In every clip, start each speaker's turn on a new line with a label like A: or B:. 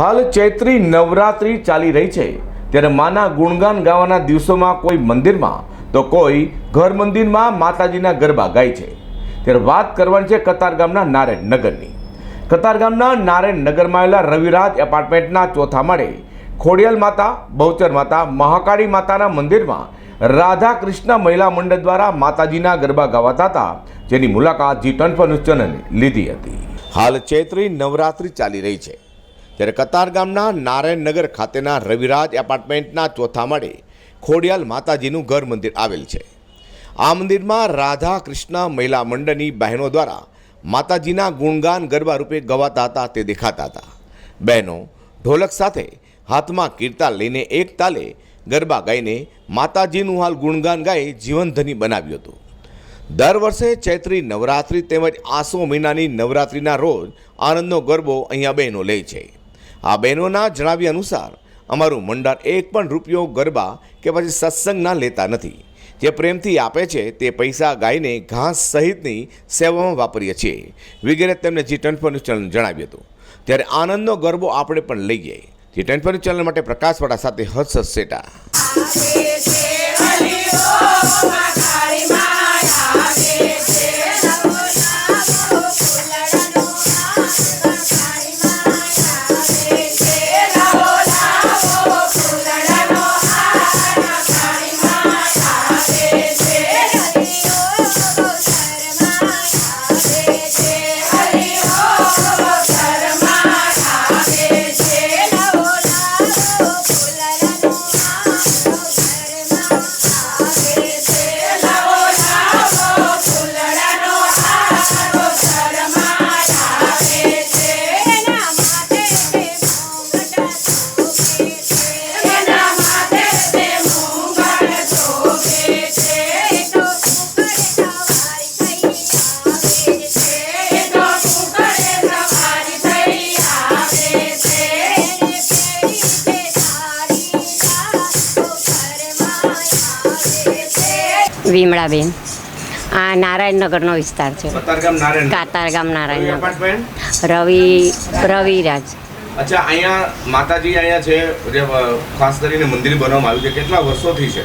A: હાલ ચૈત્રી નવરાત્રિ ચાલી રહી છે. ત્યારે માના ગુણગાન ગાવાના દિવસોમાં કોઈ મંદિરમાં તો કોઈ ઘર મંદિરમાં માતાજીના ગરબા ગાય છે. ત્યારે વાત કરવાની છે કતાર ગામના નારાયણ નગરની. કતાર ગામના નારાયણ નગરમાં આવેલા રવિરાજ એપાર્ટમેન્ટના ચોથા માળે ખોડિયાલ માતા, બહુચર માતા, મહાકાળી માતાના મંદિરમાં રાધા કૃષ્ણ મહિલા મંડળ દ્વારા માતાજીના ગરબા ગાવાતા હતા, જેની મુલાકાત જી ટ્વેન્ટી ન્યૂઝ ચેનલે લીધી હતી. હાલ ચૈત્રી નવરાત્રિ ચાલી રહી છે. ત્યારે કતાર ગામના નારાયણનગર ખાતેના રવિરાજ એપાર્ટમેન્ટના ચોથા માળે ખોડિયાલ માતાજીનું ઘર મંદિર આવેલ છે. આ મંદિરમાં રાધા કૃષ્ણ મહિલા મંડળની બહેનો દ્વારા માતાજીના ગુણગાન ગરબા રૂપે ગવાતા હતા તે દેખાતા હતા. બહેનો ઢોલક સાથે હાથમાં કીર્તા લઈને એક તાલે ગરબા ગાઈને માતાજીનું હાલ ગુણગાન ગાઈ જીવનધની બનાવ્યું હતું. દર વર્ષે ચૈત્રી નવરાત્રિ તેમજ આસો મહિનાની નવરાત્રિના રોજ આનંદનો ગરબો અહીંયા બહેનો લે છે. આ બહેનોના જણાવ્યા અનુસાર, અમારું મંડળ એક પણ રૂપિયો ગરબા કે પછી સત્સંગના લેતા નથી. જે પ્રેમથી આપે છે તે પૈસા ગાઈને ઘાસ સહિતની સેવામાં વાપરીએ છીએ, વગેરે તેમને જી ટ્વેન્ટી ચેનલ જણાવ્યું હતું. ત્યારે આનંદનો ગરબો આપણે પણ લઈએ. જી ટ્વેન્ટી ચેનલ માટે પ્રકાશવાળા સાથે હર્ષ સેટા
B: વિમળાબેન. આ નારાયણનગરનો વિસ્તાર છે.
A: કતારગામ નારાયણ
B: કાતારગામ નારાયણનગર. રવિ રવિરાજ.
A: અચ્છા અહીંયા માતાજી અહીંયા છે જે ખાસ કરીને મંદિર બનાવવામાં આવ્યું છે. કેટલા વર્ષોથી છે?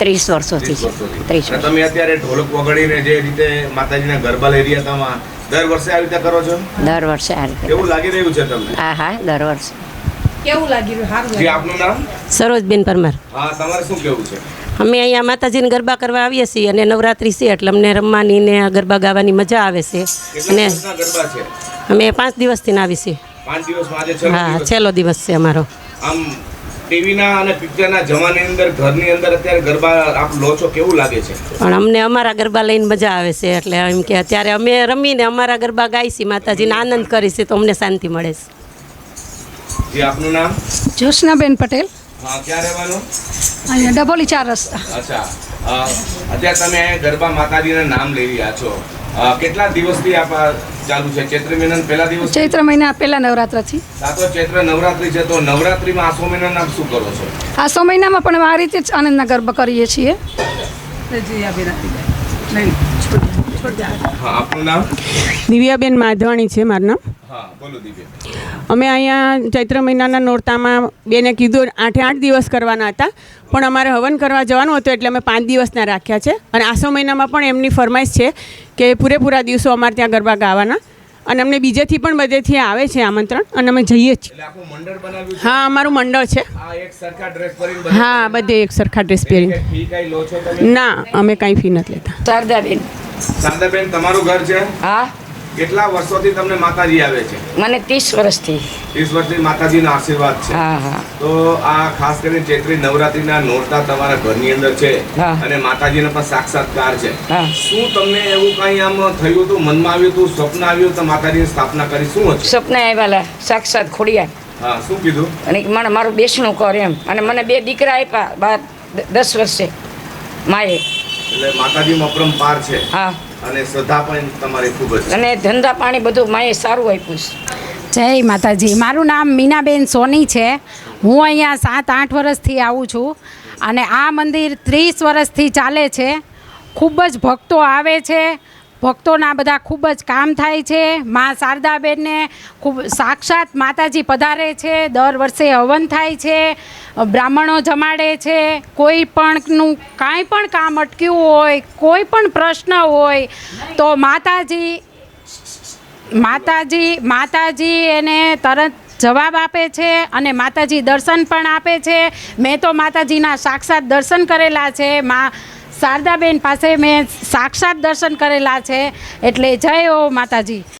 B: ત્રીસ વર્ષોથી
A: ત્રીસ તમે અત્યારે ઢોલક વગાડીને જે રીતે માતાજીના ગરબા લઈ રહ્યા હતા દર વર્ષે આવી રીતે કરો છો?
B: દર વર્ષે આ રીતે.
A: કેવું લાગી રહ્યું છે તમને?
B: હા હા દર વર્ષે.
C: કેવું લાગી રહ્યું? સારું
A: આપનું નામ?
D: સરોજબેન પરમાર.
A: હા તમારે શું કેવું છે?
D: અમે અહીંયા માતાજીને ગરબા કરવા આવીએ છીએ અને નવરાત્રિ છે એટલે અમને રમવાની ને ગરબા ગાવાની મજા આવે છે. અને
A: દિવસના ગરબા છે?
D: અમે પાંચ દિવસથી આવી છીએ. હા છેલ્લો દિવસ છે અમારો.
A: આમ ટીવીના અને પિક્ચરના જમાની અંદર ઘરની અંદર અત્યારે ગરબા આપ લો છો કેવું લાગે છે?
D: પણ અમને અમારા ગરબા લઈને મજા આવે છે એટલે એમ કે અત્યારે અમે રમીને અમારા ગરબા ગાઈ છીએ માતાજીને આનંદ કરી છે તો અમને શાંતિ મળે છે.
A: જી આપનું નામ?
C: જ્યોત્સનાબેન પટેલ.
A: હા ક્યાં રહેવાનું?
C: અહીંયા ડબોલી ચાર રસ્તા.
A: અચ્છા. અત્યારે તમે ગરબા માતાજીના નામ લઈ રહ્યા છો. કેટલા દિવસથી આ ચાલુ છે? ચૈત્ર મહિનાના પહેલા દિવસ?
C: ચૈત્ર મહિના પહેલા નવરાત્રથી.
A: સાતો ચૈત્ર નવરાત્રી છે તો નવરાત્રીમાં આસો મહિનાના આપ શું કરો છો?
C: આસો મહિનામાં પણ આ રીતે જ આનંદના ગરબા કરીએ છીએ.
A: હા આપનું નામ?
E: દિવ્યાબેન માધવાણી છે મારું નામ.
A: હા બોલો દિવ્ય
E: અમે અહીંયા ચૈત્ર મહિનાના નોરતામાં બેને કીધું આઠે આઠ દિવસ કરવાના હતા પણ અમારે હવન કરવા જવાનું હતું એટલે અમે પાંચ દિવસના રાખ્યા છે. અને આસો મહિનામાં પણ એમની ફરમાઈશ છે કે પૂરેપૂરા દિવસો અમારે ત્યાં ગરબા ગાવાના. અને અમને બીજેથી પણ બધેથી આવે છે આમંત્રણ અને અમે જઈએ છીએ
A: એટલે આખું મંડળ બનાવ્યું છે?
E: હા અમારું મંડળ છે. હા બધે એક સરખા ડ્રેસ પહેરીને. ના અમે કાંઈ ફી નથી લેતા.
F: શારદાબેન.
A: શારદાબેન તમારું ઘર છે?
F: હા.
A: કેટલા વર્ષોથી તમને માતાજી આવે છે?
F: મને ત્રીસ વર્ષથી.
A: ત્રીસ વર્ષથી માતાજીના આશીર્વાદ છે.
F: હા હા.
A: તો આ ખાસ કરીને ચૈત્રી નવરાત્રીના નોરતા તમારા ઘરની અંદર છે અને માતાજીનો પણ સાક્ષાત્કાર છે. શું તમને એવું કઈ આમ થયું હતું મનમાં આવ્યું હતું સ્વપ્ન આવ્યું તો માતાજીની સ્થાપના કરી શું હતું?
F: સ્વપ્ન આવ્યા સાક્ષાત ખોડિયા
A: હા શું કીધું?
F: અને મને મારું બેસણું કર એમ. અને મને બે દીકરા આપ્યા બાર દસ વર્ષે. માએ.
A: એટલે માતાજીમાં અપરંપાર છે.
F: હા.
A: અને શ્રદ્ધા પણ તમારી ખૂબ જ
F: અને ધંધા પાણી બધું માએ સારું આપ્યું છે.
G: જય માતાજી. મારું નામ મીનાબેન સોની છે. હું અહીંયા સાત આઠ વર્ષથી આવું છું. અને આ મંદિર ત્રીસ વર્ષથી ચાલે છે. ખૂબ જ ભક્તો આવે છે. ભક્તોના બધા ખૂબ જ કામ થાય છે. મા શારદાબેનને ખૂબ સાક્ષાત માતાજી પધારે છે. દર વર્ષે હવન થાય છે. બ્રાહ્મણો જમાડે છે. કોઈ પણનું કાંઈ પણ કામ અટક્યું હોય, કોઈ પણ પ્રશ્ન હોય, તો માતાજી માતાજી માતાજી એને તરત જવાબ આપે છે અને માતાજી દર્શન પણ આપે છે. મેં તો માતાજીના સાક્ષાત દર્શન કરેલા છે. મા શારદાબેન પાસે મેં સાક્ષાત દર્શન કરેલા છે. એટલે જય ઓ માતાજી.